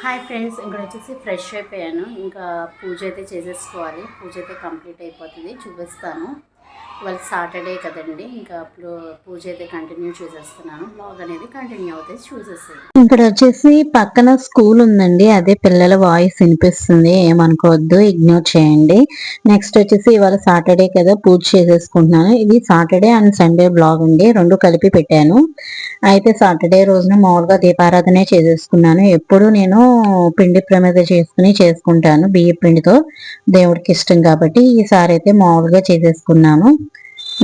Hi friends ఇక్కడ వచ్చేసి fresh అయిపోయాను. ఇంకా పూజ అయితే చేసేసుకోవాలి. పూజ అయితే కంప్లీట్ అయిపోతుంది. చూపిస్తాను. ఇవాళ సాటర్డే కదండి. ఇంకా అప్పుడు పూజ అయితే కంటిన్యూ చేసేస్తున్నాను. బ్లాగ్ అనేది కంటిన్యూ అవుతాయి. చూసేస్తాను ఇక్కడ వచ్చేసి పక్కన స్కూల్ ఉందండి. అదే పిల్లల వాయిస్ వినిపిస్తుంది. ఏమనుకోవద్దు. ఇగ్నోర్ చేయండి. నెక్స్ట్ వచ్చేసి ఇవాళ సాటర్డే కదా పూజ చేసేసుకుంటున్నాను. ఇది సాటర్డే అండ్ సండే బ్లాగ్ అండి. రెండు కలిపి పెట్టాను. అయితే సాటర్డే రోజున మామూలుగా దీపారాధనే చేసేసుకున్నాను. ఎప్పుడు నేను పిండి ప్రమేద చేసుకుని చేసుకుంటాను. బియ్య పిండితో దేవుడికి ఇష్టం కాబట్టి ఈసారి అయితే మామూలుగా చేసేసుకున్నాను.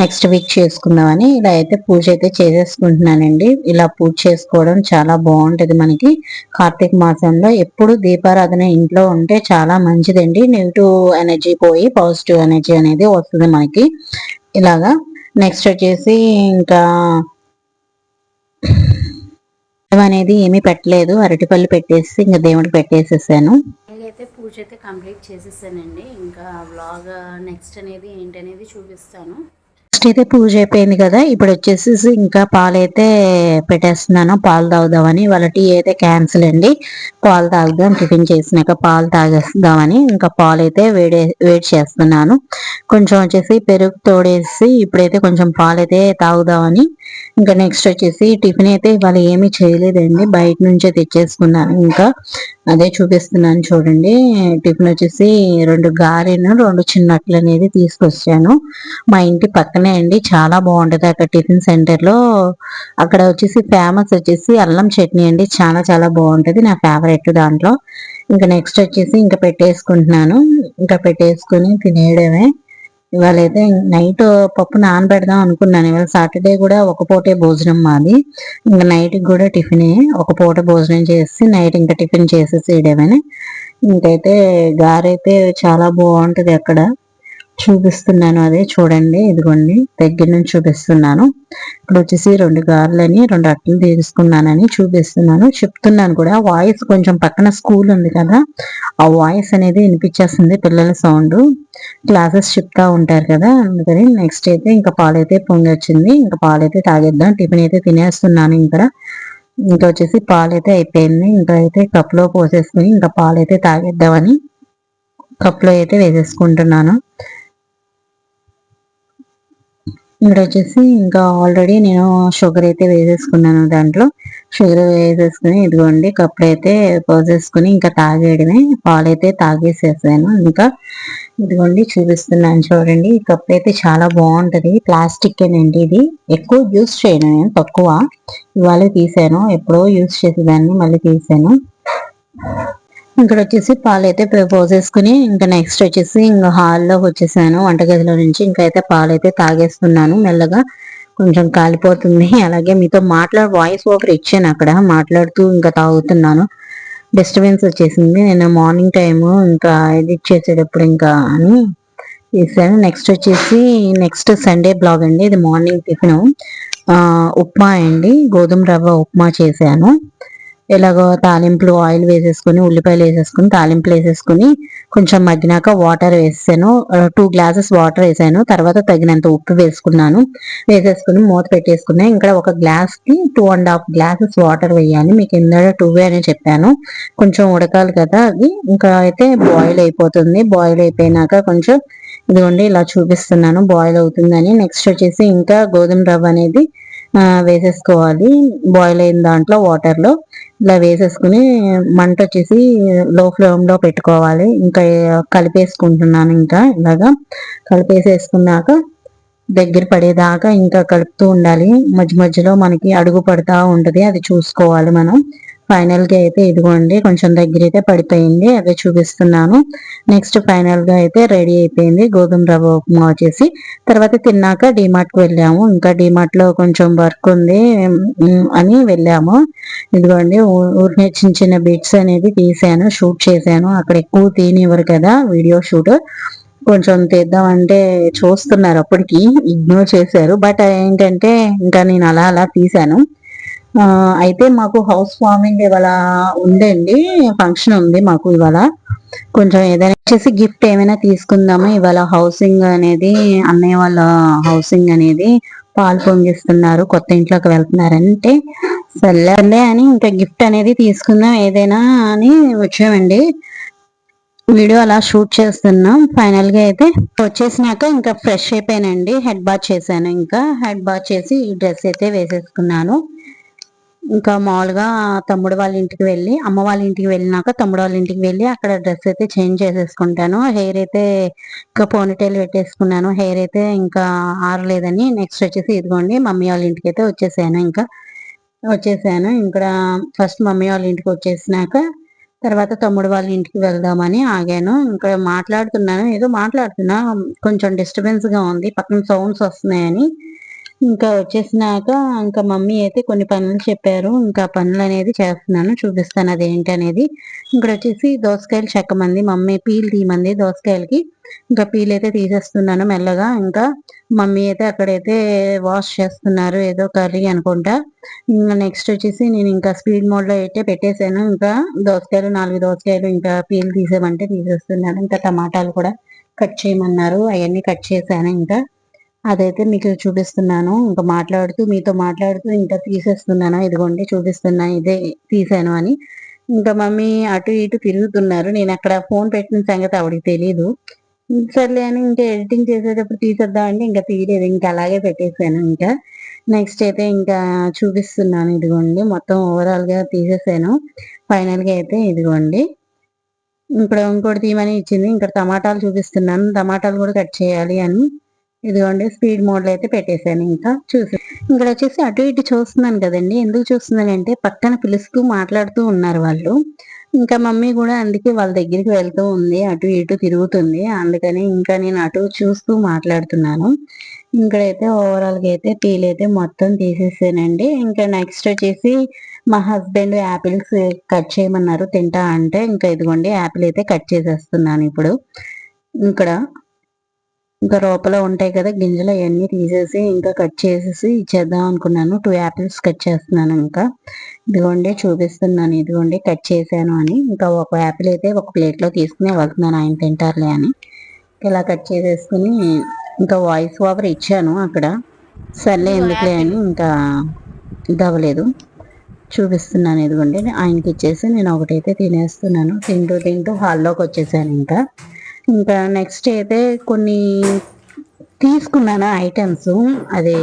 నెక్స్ట్ వీక్ చేసుకుందామని ఇలా అయితే పూజ అయితే చేసేసుకుంటున్నానండి. ఇలా పూజ చేసుకోవడం చాలా బాగుంటుంది మనకి. కార్తీక మాసంలో ఎప్పుడు దీపారాధన ఇంట్లో ఉంటే చాలా మంచిదండి. నెగిటివ్ ఎనర్జీ పోయి పాజిటివ్ ఎనర్జీ అనేది వస్తుంది మనకి. ఇలాగా నెక్స్ట్ వచ్చేసి ఇంకా అనేది ఏమీ పెట్టలేదు. అరటిపళ్ళు పెట్టేసి ఇంకా దేవుడికి పెట్టేసేసాను. నేనైతే పూజ అయితే కంప్లీట్ చేసేసానండి. ఇంకా బ్లాగ్ నెక్స్ట్ అనేది ఏంటనేది చూపిస్తాను. ఫస్ట్ అయితే పూజ అయిపోయింది కదా ఇప్పుడు వచ్చేసి ఇంకా పాలు అయితే పెట్టేస్తున్నాను పాలు తాగుదామని. వాళ్ళ టీ అయితే క్యాన్సిల్ అండి. పాలు తాగుదాం టిఫిన్ చేసినాక పాలు తాగేద్దామని ఇంకా పాలు అయితే వేడి వేడి చేస్తున్నాను. కొంచెం వచ్చేసి పెరుగు తోడేసి ఇప్పుడైతే కొంచెం పాలు అయితే తాగుదామని. ఇంకా నెక్స్ట్ వచ్చేసి టిఫిన్ అయితే ఇవాళ ఏమీ చేయలేదండి. బయట నుంచే తెచ్చేసుకున్నాను ఇంకా. అదే చూపిస్తున్నాను చూడండి. టిఫిన్ వచ్చేసి రెండు గారెను రెండు చిన్నట్లు అనేది తీసుకొచ్చాను. మా ఇంటి పక్కనే అండి. చాలా బాగుంటది అక్కడ టిఫిన్ సెంటర్లో అక్కడ వచ్చేసి ఫేమస్ వచ్చేసి అల్లం చట్నీ అండి. చాలా చాలా బాగుంటుంది. నా ఫేవరెట్ దాంట్లో. ఇంకా నెక్స్ట్ వచ్చేసి ఇంకా పెట్టేసుకుంటున్నాను. ఇంకా పెట్టేసుకుని తినేయడమే. ఇవాళ అయితే నైట్ పప్పు నానబెడదాం అనుకున్నాను. ఇవాళ సాటర్డే కూడా ఒక పూటే భోజనం మాది. ఇంకా నైట్ కూడా టిఫిన్ ఒక పూట భోజనం చేసి నైట్ ఇంకా టిఫిన్ చేసేసేయడమని ఇంకైతే గారైతే చాలా బాగుంటది అక్కడ. చూపిస్తున్నాను అదే చూడండి ఇదిగోండి దగ్గర నుంచి చూపిస్తున్నాను. ఇప్పుడు వచ్చేసి రెండు గార్లని రెండు అట్టలు తీసుకున్నానని చూపిస్తున్నాను. చెప్తున్నాను కూడా వాయిస్ కొంచెం పక్కన స్కూల్ ఉంది కదా ఆ వాయిస్ అనేది వినిపించేస్తుంది పిల్లల సౌండ్. క్లాసెస్ చెప్తా ఉంటారు కదా అందుకని నెక్స్ట్ అయితే ఇంకా పాలైతే పొంగి వచ్చింది. ఇంకా పాలైతే తాగేద్దాం టిఫిన్ అయితే తినేస్తున్నాను ఇంకా. ఇంకా వచ్చేసి పాలైతే అయిపోయింది. ఇంకా అయితే కప్లో పోసేసుకుని ఇంకా పాలైతే తాగేద్దామని కప్లో అయితే వేసేసుకుంటున్నాను. ఇక్కడ వచ్చేసి ఇంకా ఆల్రెడీ నేను షుగర్ అయితే వేసేసుకున్నాను దాంట్లో. షుగర్ వేసేసుకుని ఇదిగోండి కప్పులు అయితే పోసేసుకుని ఇంకా తాగేయడమే. పాలు అయితే తాగేసేసాను. ఇంకా ఇదిగోండి చూపిస్తున్నాను చూడండి ఈ అయితే చాలా బాగుంటది. ప్లాస్టిక్ అండి ఇది. ఎక్కువ యూస్ చేయను నేను తక్కువ. ఇవాళ తీసాను. ఎప్పుడో యూస్ చేసేదాన్ని మళ్ళీ తీసాను. ఇక్కడ వచ్చేసి పాలు అయితే పోసేసుకుని ఇంకా నెక్స్ట్ వచ్చేసి ఇంకా హాల్లోకి వచ్చేసాను. వంటగదిలో నుంచి ఇంకా అయితే పాలు అయితే తాగేస్తున్నాను మెల్లగా. కొంచెం కాలిపోతుంది. అలాగే మీతో మాట్లాడు వాయిస్ ఓవర్ ఇచ్చాను అక్కడ. మాట్లాడుతూ ఇంకా తాగుతున్నాను. డిస్టర్బెన్స్ వచ్చేసింది. నేను మార్నింగ్ టైము ఇంకా ఇది చేసేటప్పుడు ఇంకా అని చేశాను. నెక్స్ట్ వచ్చేసి నెక్స్ట్ సండే బ్లాగ్ అండి. ఇది మార్నింగ్ టిఫిన్ ఉప్మా అండి. గోధుమ రవ్వ ఉప్మా చేశాను. ఎలాగో తాలింపులు ఆయిల్ వేసేసుకుని ఉల్లిపాయలు వేసేసుకుని తాలింపులు వేసేసుకుని కొంచెం మగ్గినాక వాటర్ వేసాను. టూ గ్లాసెస్ వాటర్ వేసాను. తర్వాత తగినంత ఉప్పు వేసుకున్నాను. వేసేసుకుని మూత పెట్టేసుకున్నాను ఇంకా ఒక గ్లాస్కి two and half glasses water వేయాలి. మీకు ఇందాక టూ అని చెప్పాను. కొంచెం ఉడకాలి కదా అది. ఇంకా అయితే బాయిల్ అయిపోతుంది. బాయిల్ అయిపోయినాక కొంచెం ఇదిగోండి ఇలా చూపిస్తున్నాను. బాయిల్ అవుతుందని. నెక్స్ట్ వచ్చేసి ఇంకా గోధుమ రవ్వ అనేది వేసేసుకోవాలి. బాయిల్ అయిన దాంట్లో వాటర్లో ఇలా వేసేసుకుని మంట వచ్చేసి లో ఫ్లేమ్లో పెట్టుకోవాలి. ఇంకా కలిపేసుకుంటున్నాను ఇంకా ఇలాగా. కలిపేసేసుకున్నాక దగ్గర పడేదాకా ఇంకా కలుపుతూ ఉండాలి. మధ్య మధ్యలో మనకి అడుగు పడతా ఉంటుంది. అది చూసుకోవాలి మనం. ఫైనల్గా అయితే ఇదిగోండి కొంచెం దగ్గర అయితే పడిపోయింది అదే చూపిస్తున్నాను. నెక్స్ట్ ఫైనల్గా అయితే రెడీ అయిపోయింది గోధుమ రవ్వ ఉప్మా వచ్చేసి. తర్వాత తిన్నాక డిమార్ట్కి వెళ్ళాము. ఇంకా డిమార్ట్లో కొంచెం వర్క్ ఉంది అని వెళ్ళాము. ఇదిగోండి ఊరినే చిన్న చిన్న బిట్స్ అనేది తీసాను షూట్ చేశాను. అక్కడ ఎక్కువ తీనివ్వరు కదా వీడియో షూట్ కొంచెం తీద్దామంటే చూస్తున్నారు అప్పటికి ఇగ్నోర్ చేశారు. బట్ ఏంటంటే ఇంకా నేను అలా అలా తీసాను అయితే మాకు హౌస్ వార్మింగ్ ఇవాళ ఉందండి. ఫంక్షన్ ఉంది మాకు ఇవాళ. కొంచెం ఏదైనా వచ్చేసి గిఫ్ట్ ఏమైనా తీసుకుందాము. ఇవాళ హౌసింగ్ అనేది అన్నయ్య వాళ్ళ హౌసింగ్ అనేది పాలు పొంగిస్తున్నారు. కొత్త ఇంట్లోకి వెళ్తున్నారంటే సర్లే అని ఇంకా గిఫ్ట్ అనేది తీసుకుందాం ఏదైనా అని వచ్చామండి. వీడియో అలా షూట్ చేస్తున్నాం. ఫైనల్గా అయితే వచ్చేసినాక ఇంకా ఫ్రెష్ అయిపోయానండి. హెడ్ బాత్ చేశాను ఇంకా. హెడ్ బాత్ చేసి ఈ డ్రెస్ అయితే వేసేసుకున్నాను. ఇంకా మామూలుగా తమ్ముడు వాళ్ళ ఇంటికి వెళ్ళి అమ్మ వాళ్ళ ఇంటికి వెళ్ళినాక తమ్ముడు వాళ్ళ ఇంటికి వెళ్ళి అక్కడ డ్రెస్ అయితే చేంజ్ చేసేసుకుంటాను. హెయిర్ అయితే ఇంకా పోనీటైల్ పెట్టేసుకున్నాను. హెయిర్ అయితే ఇంకా ఆరలేదని నెక్స్ట్ వచ్చేసి ఇదిగోండి మమ్మీ వాళ్ళ ఇంటికి అయితే వచ్చేసాను ఇంకా. వచ్చేసాను. ఇక్కడ ఫస్ట్ మమ్మీ వాళ్ళ ఇంటికి వచ్చేసినాక తర్వాత తమ్ముడు వాళ్ళ ఇంటికి వెళ్దామని ఆగాను. ఇంకా మాట్లాడుతున్నాను ఏదో మాట్లాడుతున్నా కొంచెం డిస్టర్బెన్స్గా ఉంది పక్కన సౌండ్స్ వస్తున్నాయని. ఇంకా వచ్చేసినాక ఇంకా మమ్మీ అయితే కొన్ని పనులు చెప్పారు. ఇంకా పనులు అనేది చేస్తున్నాను. చూపిస్తాను అదేంటి అనేది ఇక్కడ వచ్చేసి దోసకాయలు చెక్కమంది. Mummy peel తీయమంది దోసకాయలకి. ఇంకా పీల్ అయితే తీసేస్తున్నాను మెల్లగా. ఇంకా మమ్మీ అయితే అక్కడైతే వాష్ చేస్తున్నారు ఏదో కర్రీ అనుకుంటా. ఇంకా నెక్స్ట్ వచ్చేసి నేను ఇంకా స్పీడ్ మోడ్లో అయితే పెట్టేశాను. ఇంకా దోసకాయలు నాలుగు దోసకాయలు ఇంకా పీల్ తీసేమంటే తీసేస్తున్నాను ఇంకా టమాటాలు కూడా కట్ చేయమన్నారు. అవన్నీ కట్ చేశాను ఇంకా. అదైతే మీకు చూపిస్తున్నాను. ఇంకా మాట్లాడుతూ మీతో మాట్లాడుతూ ఇంకా తీసేస్తున్నాను. ఇదిగోండి చూపిస్తున్నాను ఇదే తీసాను అని. ఇంకా మమ్మీ అటు ఇటు తిరుగుతున్నారు. నేను అక్కడ ఫోన్ పెట్టిన సంగతి ఆవిడకి తెలియదు సర్లే అని ఇంకా ఎడిటింగ్ చేసేటప్పుడు తీసేద్దాం అంటే ఇంకా తీయలేదు. ఇంకా అలాగే పెట్టేశాను ఇంకా. నెక్స్ట్ అయితే ఇంకా చూపిస్తున్నాను. ఇదిగోండి మొత్తం ఓవరాల్గా తీసేసాను ఫైనల్గా అయితే ఇదిగోండి. ఇప్పుడు ఇంకోటి తీయమని ఇచ్చింది. ఇంకా టమాటాలు చూపిస్తున్నాను. టమాటాలు కూడా కట్ చేయాలి అని. ఇదిగోండి స్పీడ్ మోడ్ అయితే పెట్టేశాను ఇంకా. చూసి ఇక్కడ వచ్చేసి అటు ఇటు చూస్తున్నాను కదండి. ఎందుకు చూస్తున్నానంటే పక్కన పిలుస్తూ మాట్లాడుతూ ఉన్నారు వాళ్ళు. ఇంకా మమ్మీ కూడా అందుకే వాళ్ళ దగ్గరికి వెళ్తూ ఉంది అటు ఇటు తిరుగుతుంది. అందుకని ఇంకా నేను అటు చూస్తూ మాట్లాడుతున్నాను. ఇక్కడైతే ఓవరాల్గా అయితే పీల్ అయితే మొత్తం తీసేసానండి. ఇంకా నెక్స్ట్ వచ్చేసి మా హస్బెండ్ యాపిల్స్ కట్ చేయమన్నారు తింటా అంటే. ఇంకా ఇదిగోండి యాపిల్ అయితే కట్ చేసేస్తున్నాను ఇప్పుడు. ఇక్కడ ఇంకా లోపల ఉంటాయి కదా గింజలు అవన్నీ తీసేసి ఇంకా కట్ చేసేసి ఇచ్చేద్దాం అనుకున్నాను. టూ యాపిల్స్ కట్ చేస్తున్నాను ఇంకా. ఇదిగోండి చూపిస్తున్నాను. ఇదిగోండి కట్ చేశాను అని. ఇంకా ఒక యాపిల్ అయితే ఒక ప్లేట్లో తీసుకుని వెళ్తున్నాను ఆయన తింటారులే అని. ఇలా కట్ చేసేసుకుని ఇంకా వాయిస్ ఓవర్ ఇచ్చాను అక్కడ. సర్లే ఎందుకులే అని ఇంకా ఇది అవ్వలేదు. చూపిస్తున్నాను ఇదిగోండి. ఆయనకి ఇచ్చేసి నేను ఒకటైతే తినేస్తున్నాను. తింటూ తింటూ హాల్లోకి వచ్చేసాను ఇంకా. ఇంకా నెక్స్ట్ అయితే కొన్ని తీసుకున్నాను ఐటమ్స్ అది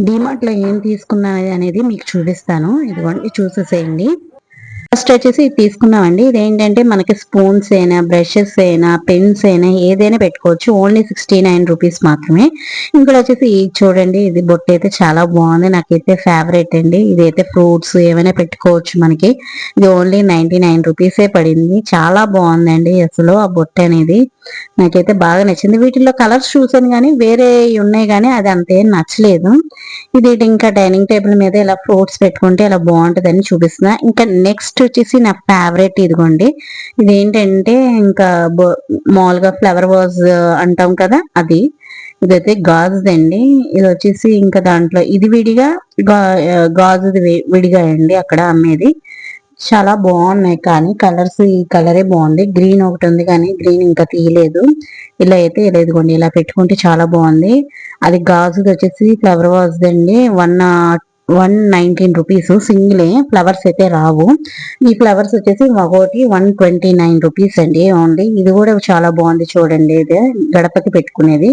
డిమార్ట్లో ఏం తీసుకున్నాను అనేది మీకు చూపిస్తాను. ఇదిగోండి చూసేసేయండి. ఫస్ట్ వచ్చేసి ఇది తీసుకున్నామండి. ఇది ఏంటంటే మనకి స్పూన్స్ అయినా బ్రషెస్ అయినా పెన్స్ అయినా ఏదైనా పెట్టుకోవచ్చు. ఓన్లీ సిక్స్టీ నైన్ రూపీస్ మాత్రమే. ఇంకోటి వచ్చేసి ఇది చూడండి ఇది బొట్టు అయితే చాలా బాగుంది. నాకైతే ఫేవరెట్ అండి. ఇదైతే ఫ్రూట్స్ ఏమైనా పెట్టుకోవచ్చు మనకి. ఇది ఓన్లీ నైన్టీ నైన్ రూపీసే పడింది. చాలా బాగుందండి అసలు ఆ బొట్టు అనేది. నాకైతే బాగా నచ్చింది. వీటిలో కలర్స్ చూసాను కానీ వేరే ఉన్నాయి కానీ అది అంతేం నచ్చలేదు. ఇది ఇంకా డైనింగ్ టేబుల్ మీద ఇలా ఫ్రూట్స్ పెట్టుకుంటే ఇలా బాగుంటుందని చూపిస్తున్నా. ఇంకా నెక్స్ట్ వచ్చేసి నా ఫేవరెట్ ఇదిగోండి. ఇది ఏంటంటే ఇంకా మామూలుగా ఫ్లవర్ వాజ్ అంటాం కదా అది. ఇదైతే గాజుదండి. ఇది వచ్చేసి ఇంకా దాంట్లో ఇది విడిగా గాజుది విడిగా అండి అక్కడ అమ్మేది. చాలా బాగున్నాయి కానీ కలర్స్ ఈ కలరే బాగుంది. గ్రీన్ ఒకటి ఉంది కానీ గ్రీన్ ఇంకా తీయలేదు. ఇలా అయితే ఇలా ఇలా పెట్టుకుంటే చాలా బాగుంది. అది గాజుది వచ్చేసి ఫ్లవర్ వాజ్ అండి వన్ వన్ నైన్టీన్ రూపీస్ సింగిలే ఫ్లవర్స్ అయితే రావు. ఈ ఫ్లవర్స్ వచ్చేసి ఒకటి వన్ ట్వంటీ నైన్ రూపీస్ అండి ఓన్లీ. ఇది కూడా చాలా బాగుంది చూడండి. ఇది గడపకి పెట్టుకునేది.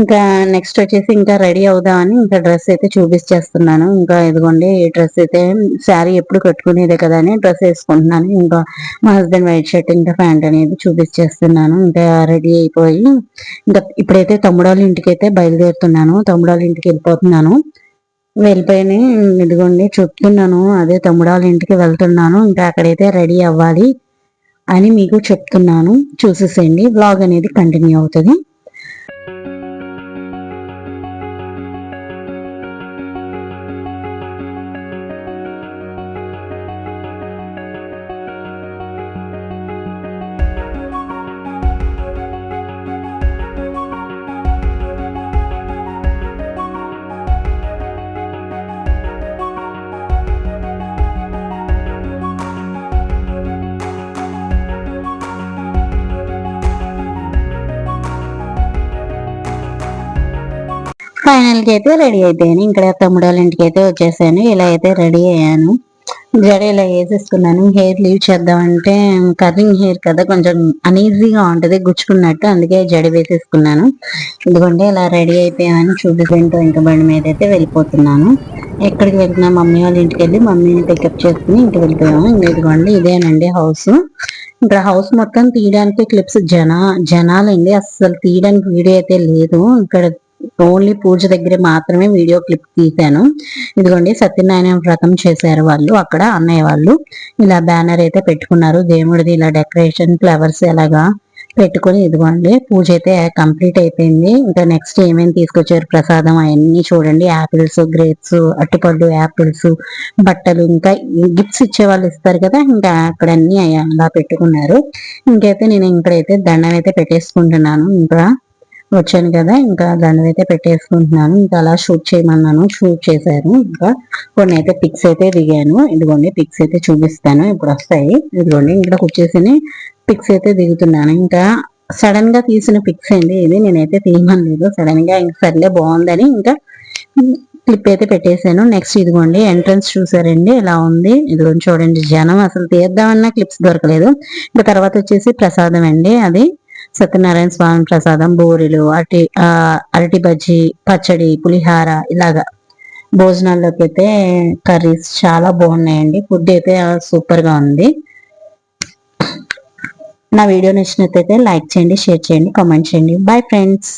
ఇంకా నెక్స్ట్ వచ్చేసి ఇంకా రెడీ అవుదామని ఇంకా డ్రెస్ అయితే చూపించేస్తున్నాను. ఇంకా ఇదిగోండి ఈ డ్రెస్ అయితే శారీ ఎప్పుడు కట్టుకునేదే కదా అని డ్రెస్ వేసుకుంటున్నాను. ఇంకా మా హస్బెండ్ వైట్ షర్ట్ ఇంకా ప్యాంట్ అనేది చూపించేస్తున్నాను. ఇంకా రెడీ అయిపోయి ఇంకా ఇప్పుడైతే తమ్ముడాళ్ళ ఇంటికి అయితే బయలుదేరుతున్నాను. తమ్ముడాళ్ళ ఇంటికి వెళ్ళిపోతున్నాను. వెళ్ళిపోయి ఇదిగోండి చెప్తున్నాను. అదే తమ్ముడాల ఇంటికి వెళ్తున్నాను. ఇంకా అక్కడైతే రెడీ అవ్వాలి అని మీకు చెప్తున్నాను. చూసేసేయండి. బ్లాగ్ అనేది కంటిన్యూ అవుతుంది. ఫైనల్కి అయితే రెడీ అయిపోయాను. ఇక్కడ తమ్ముడు వాళ్ళ ఇంటికి అయితే వచ్చేసాను. ఇలా అయితే రెడీ అయ్యాను. జడ ఇలా వేసేసుకున్నాను. హెయిర్ లీవ్ చేద్దామంటే కర్రింగ్ హెయిర్ కదా కొంచెం అనీజీగా ఉంటది గుచ్చుకున్నట్టు అందుకే జడ వేసేసుకున్నాను. ఎందుకంటే ఇలా రెడీ అయిపోయామని చూపిస్తుంటూ ఇంకా బండి మీద అయితే వెళ్ళిపోతున్నాను. ఎక్కడికి వెళ్తున్నా మమ్మీ వాళ్ళ ఇంటికి వెళ్ళి మమ్మీని పికప్ చేసుకుని ఇంటికి వెళ్ళిపోయాము. ఇంకా ఇదిగోండి ఇదేనండి హౌస్ ఇక్కడ హౌస్ మొత్తం తీయడానికి క్లిప్స్ జనా జనాలండి. అస్సలు తీయడానికి వీడియో అయితే లేదు. ఇక్కడ ఓన్లీ పూజ దగ్గర మాత్రమే వీడియో క్లిప్ తీశాను. ఇదిగోండి సత్యనారాయణ వ్రతం చేశారు వాళ్ళు అక్కడ అన్నయ్య వాళ్ళు. ఇలా బ్యానర్ అయితే పెట్టుకున్నారు. దేవుడిది ఇలా డెకరేషన్ ఫ్లవర్స్ ఎలాగా పెట్టుకొని ఇదిగోండి పూజ అయితే కంప్లీట్ అయిపోయింది. ఇంకా నెక్స్ట్ ఏమేమి తీసుకొచ్చారు ప్రసాదం అవన్నీ చూడండి. యాపిల్స్ గ్రేప్స్ అట్టిపళ్ళు యాపిల్స్ బట్టలు ఇంకా గిఫ్ట్స్ ఇచ్చే వాళ్ళు ఇస్తారు కదా ఇంకా అక్కడ అన్ని అలా పెట్టుకున్నారు. ఇంకైతే నేను ఇక్కడైతే దండం అయితే పెట్టేసుకుంటున్నాను. ఇంకా వచ్చాను కదా ఇంకా దండం అయితే పెట్టేసుకుంటున్నాను. ఇంకా అలా షూట్ చేయమన్నాను షూట్ చేశారు ఇంకా కొన్ని అయితే పిక్స్ అయితే దిగాను. ఇదిగోండి పిక్స్ అయితే చూపిస్తాను. ఇప్పుడు వస్తాయి. ఇదిగోండి ఇక్కడ వచ్చేసి పిక్స్ అయితే దిగుతున్నాను. ఇంకా సడన్గా తీసిన పిక్స్ అండి ఇది నేనైతే తీయమని లేదు సడన్గా ఇంకా సర్లే బాగుందని ఇంకా క్లిప్ అయితే పెట్టేశాను. నెక్స్ట్ ఇదిగోండి ఎంట్రన్స్ చూసారండి. ఇలా ఉంది? ఇదిగోండి చూడండి. జనం అసలు తీద్దామన్నా క్లిప్స్ దొరకలేదు. ఇంకా తర్వాత వచ్చేసి ప్రసాదం అండి అది. సత్యనారాయణ స్వామి ప్రసాదం బూరెలు అరటి ఆ, అరటి బజ్జి పచ్చడి పులిహార ఇలాగా. భోజనాల్లోకి అయితే కర్రీస్ చాలా బాగున్నాయండి. ఫుడ్ అయితే సూపర్గా ఉంది. నా వీడియో నచ్చినట్లయితే లైక్ చేయండి షేర్ చేయండి కామెంట్ చేయండి. Bye friends.